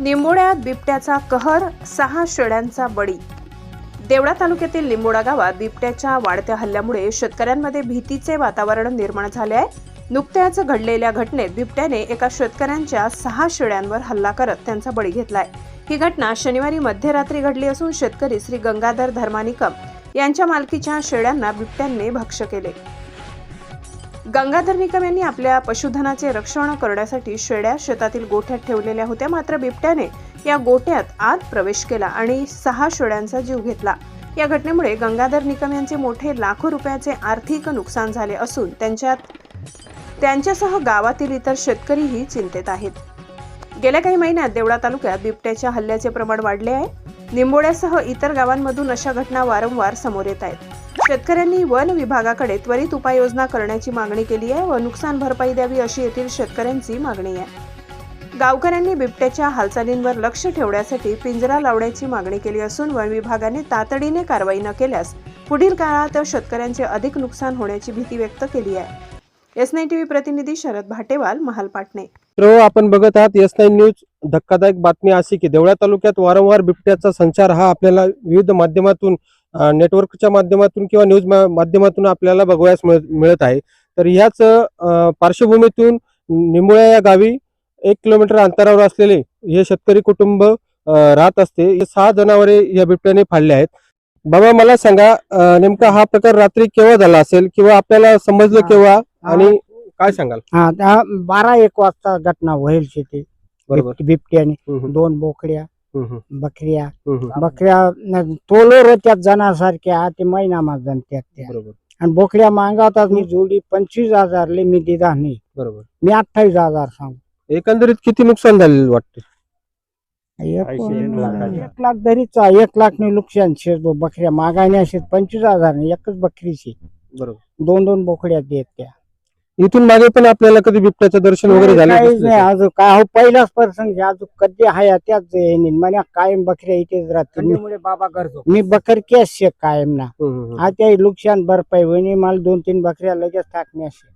निंबोड्यात बिबट्याचा कहर सहा शेळ्यांचा बळी. देवळा तालुक्यातील लिंबोडा गावात बिबट्याच्या वाढत्या हल्ल्यामुळे शेतकऱ्यांमध्ये भीतीचे वातावरण निर्माण झाले आहे. नुकत्याच घडलेल्या घटनेत बिबट्याने एका शेतकऱ्यांच्या सहा शेळ्यांवर हल्ला करत त्यांचा बळी घेतलाय ही घटना शनिवारी मध्यरात्री घडली असून शेतकरी श्री गंगाधर धर्मानिकम यांच्या मालकीच्या शेळ्यांना बिबट्याने भक्ष केले. गंगाधर निकम यांनी आपल्या पशुधनाचे रक्षण करण्यासाठी शेड्या शेतातील गोठ्यात ठेवलेल्या होत्या. मात्र बिबट्याने या गोट्यात आत प्रवेश केला आणि सहा शेळ्यांचा जीव घेतला. या घटनेमुळे गंगाधर निकम यांचे मोठे लाखो रुपयाचे आर्थिक नुकसान झाले असून त्यांच्यात त्यांच्यासह गावातील इतर शेतकरीही चिंतेत आहेत. गेल्या काही महिन्यात देवळा तालुक्यात बिबट्याच्या हल्ल्याचे प्रमाण वाढले आहे. निंबोड्यासह इतर गावांमधून अशा घटना वारंवार समोर येत आहेत. शेतकऱ्यांनी वन विभागाकडे त्वरित उपाययोजना करण्याची मागणी केली आहे व नुकसान भरपाई द्यावी अशी येथील शेतकऱ्यांची मागणी आहे. गावकऱ्यांनी बिबट्याच्या हालचालींवर लक्ष ठेवण्यासाठी पिंजरा लावण्याची मागणी केली असून वन विभागाने तातडीने कारवाई न केल्यास पुढील काळात शेतकऱ्यांचे अधिक नुकसान होण्याची भीती व्यक्त केली आहे. एस नाईन टीव्ही प्रतिनिधी शरद भाटेवाल महालपाटणे आपण बघत आहात एस नाईन न्यूज धक्कादायक बातमी अशी की देवळा तालुक्यात वारंवार बिबट्याचा संचार हा आपल्याला विविध माध्यमातून नेटवर्कच्या माध्यमातून किंवा न्यूज माध्यमातून आपल्याला बघावयास मिळत आहे. तर ह्याच पार्श्वभूमीतून निंबोळ्या या गावी एक किलोमीटर अंतरावर असलेले हे शेतकरी कुटुंब राहत असते. हे सहा जनावरे या बिबट्याने फाडले आहेत. बाबा मला सांगा नेमका हा प्रकार रात्री केव्हा झाला असेल? किंवा आपल्याला समजलं. केव्हा? आणि काय सांगाल? हा बारा एक वाजता घटना होईल शेती बरोबर. बिबट्याने. दोन बोकड्या. बकऱ्या. बकऱ्या न- तोलोर होत्या जनासारख्या ते महिना माझ्या त्या. बरोबर. आणि बोकड्या मागवतात मी जोडी पंचवीस हजारले मी दिला नाही. बरोबर. मी अठ्ठावीस हजार सांगू. एकंदरीत किती नुकसान झालेलं वाटतं? एक ऐंशी, एक लाखाचे. एक लाख धरीचा एक लाख नाही नुकसान शे बकऱ्या मागायने असे पंचवीस हजार नाही एकच बकरीची बरोबर. दोन दोन बोकड्या देत त्या. इथून मागे पण आपल्याला कधी बिबट्याचं दर्शन वगैरे झालं काहीच नाही? अजून काय हो पहिलाच प्रसंग आहे. अजून कधी आहे त्याच म्हणे कायम बकऱ्या इथेच राहतील. बाबा करतो मी बकर केस शे कायम ना. हम्म, हम्म, हम्म. आता नुकसान भरपाई म्हणे मला दोन तीन बकऱ्या लगेच टाकणे शे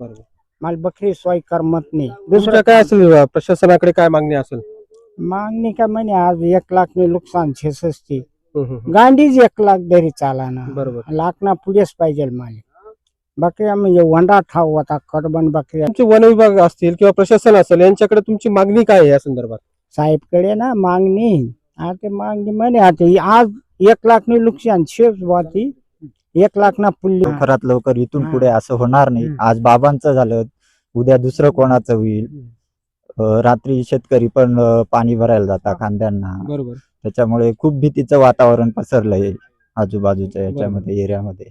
बरोबर. मला बकरी सोय करमत नाही. दुसरं काय असेल अं, प्रशासनाकडे काय मागणी असेल? मागणी का म्हणे आज एक लाख ने नुकसान छेसष्टी. हम्म, हम्म, हम्म. गांडीच एक लाख धरी चाला ना बरोबर. लाख ना पुढेच पाहिजे मला बकऱ्या म्हणजे वंडा ठाव होता कडबन बकऱ्या तुमचे वन विभाग असतील किंवा प्रशासन असेल यांच्याकडे तुमची मागणी काय आहे या संदर्भात? साहेबकडे ना मागणी आता मागणी म्हणे आता आज एक लाख ने नुकसान शेष होती एक लाख ना पुल्ली. लवकरात लवकर इथून हा. पुढे असं होणार नाही. हम्म. आज बाबांचं झालं उद्या दुसरं कोणाचं होईल? अं, रात्री शेतकरी पण अं, पाणी भरायला जातात कांद्यांना बरोबर. त्याच्यामुळे खूप भीतीचं वातावरण पसरलंय आजूबाजूच्या याच्यामध्ये एरियामध्ये.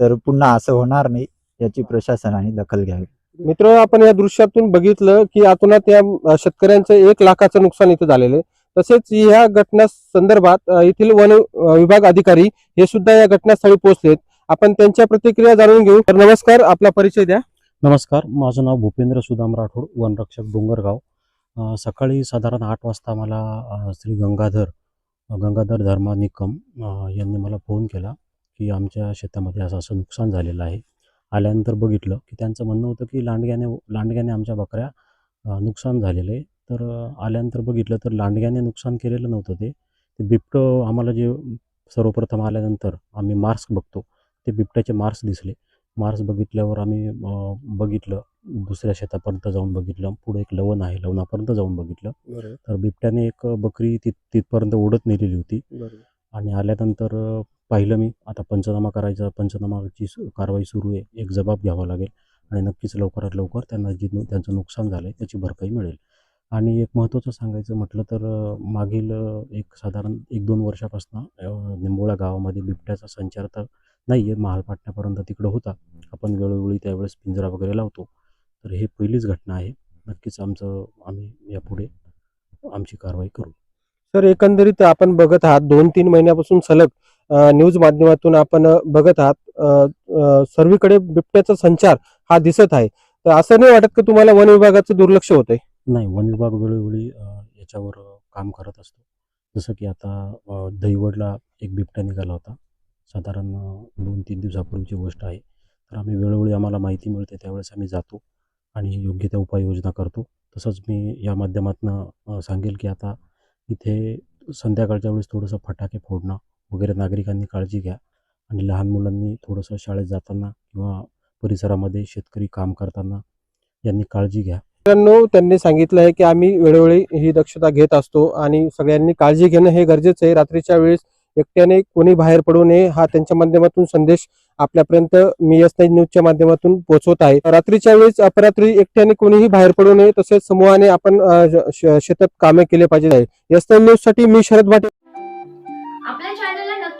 तर पुन्हा असं होणार नाही याची प्रशासनाने दखल घ्यावी. मित्र आपण या दृश्यातून बघितलं की आतूनात या शेतकऱ्यांचं एक लाखाचं नुकसान इथं झालेलं आहे. तसेच या घटना संदर्भात येथील वन विभाग अधिकारी हे सुद्धा या घटनास्थळी पोहोचलेत. आपण त्यांच्या प्रतिक्रिया जाणून घेऊ. तर नमस्कार आपला परिचय द्या. नमस्कार माझं नाव भूपेंद्र सुदाम राठोड वनरक्षक डोंगरगाव. सकाळी साधारण आठ वाजता मला श्री गंगाधर गंगाधर धर्मा निकम यांनी मला फोन केला. की आमच्या शेतामध्ये असं असं नुकसान झालेलं आहे. आल्यानंतर बघितलं की त्यांचं म्हणणं होतं की लांडग्याने लांडग्याने आमच्या बकऱ्या नुकसान झालेलं आहे. तर आल्यानंतर बघितलं तर लांडग्याने नुकसान केलेलं नव्हतं ते. ते बिबटं आम्हाला जे सर्वप्रथम आल्यानंतर आम्ही मार्क्स बघतो ते बिबट्याचे मार्क्स दिसले. मार्क्स बघितल्यावर आम्ही बघितलं दुसऱ्या शेतापर्यंत जाऊन बघितलं. पुढे एक लवण आहे लवणापर्यंत जाऊन बघितलं. तर बिबट्याने एक बकरी तिथ तिथपर्यंत ओढत नेलेली होती. आणि आल्यानंतर पाहिलं मी. आता पंचनामा करायचा पंचनामाची सु- कारवाई सुरू आहे. एक जबाब घ्यावा लागेल आणि नक्कीच लवकरात लवकर त्यांना जी त्यांचं नुकसान झालं आहे त्याची भरपाई मिळेल. आणि एक महत्त्वाचं सांगायचं म्हटलं तर मागील एक साधारण एक दोन वर्षापासून निंबोळा गावामध्ये बिबट्याचा संचार तर नाही आहे महालपाटण्यापर्यंत तिकडं होता. आपण वेळोवेळी त्यावेळेस पिंजरा वगैरे लावतो. तर हे पहिलीच घटना आहे. नक्कीच आमचं आम्ही यापुढे आमची कारवाई करू. सर एकंदरीत आपण बघत आहात दोन तीन महिन्यापासून सलग न्यूज माध्यमातून आपण बघत आहात. सर्वीकडे बिबट्याचा संचार हा दिसत आहे. तर असं नाही वाटत की तुम्हाला वन विभागाचं दुर्लक्ष होतंय? नाही वन विभाग वेळोवेळी याच्यावर काम करत असतो. जसं की आता दहीवडला दहिवडला एक बिबट्या निघाला होता. साधारण दोन तीन दिवसापूर्वीची गोष्ट आहे. तर आम्ही वेळोवेळी आम्हाला माहिती मिळते त्यावेळेस आम्ही जातो आणि योग्य त्या उपाययोजना करतो. तसंच मी या माध्यमातून सांगेल की आता इथे संध्याकाळच्या वेळेस थोडंसं फटाके फोडणं वगैरे नागरिकांनी काळजी घ्या आणि लहान मुलांनी थोडंसं शाळेत जाताना किंवा परिसरामध्ये शेतकरी काम करताना यांनी काळजी घ्या. मित्रांनो त्यांनी सांगितलं आहे की आम्ही वेळोवेळी ही दक्षता घेत असतो आणि सगळ्यांनी काळजी घेणं हे गरजेचं आहे. रात्रीच्या वेळेस एकट्याने कोणी बाहेर पडू नये हा त्यांच्या माध्यमातून संदेश आपल्यापर्यंत मी एस नाईन न्यूजच्या माध्यमातून पोहोचवत आहे. रात्रीच्या वेळेस अपरात्री एकट्याने कोणीही बाहेर पडू नये तसेच समूहाने आपण शेतात कामे केले पाहिजे एस नाईन न्यूजसाठी मी शरद भाटे.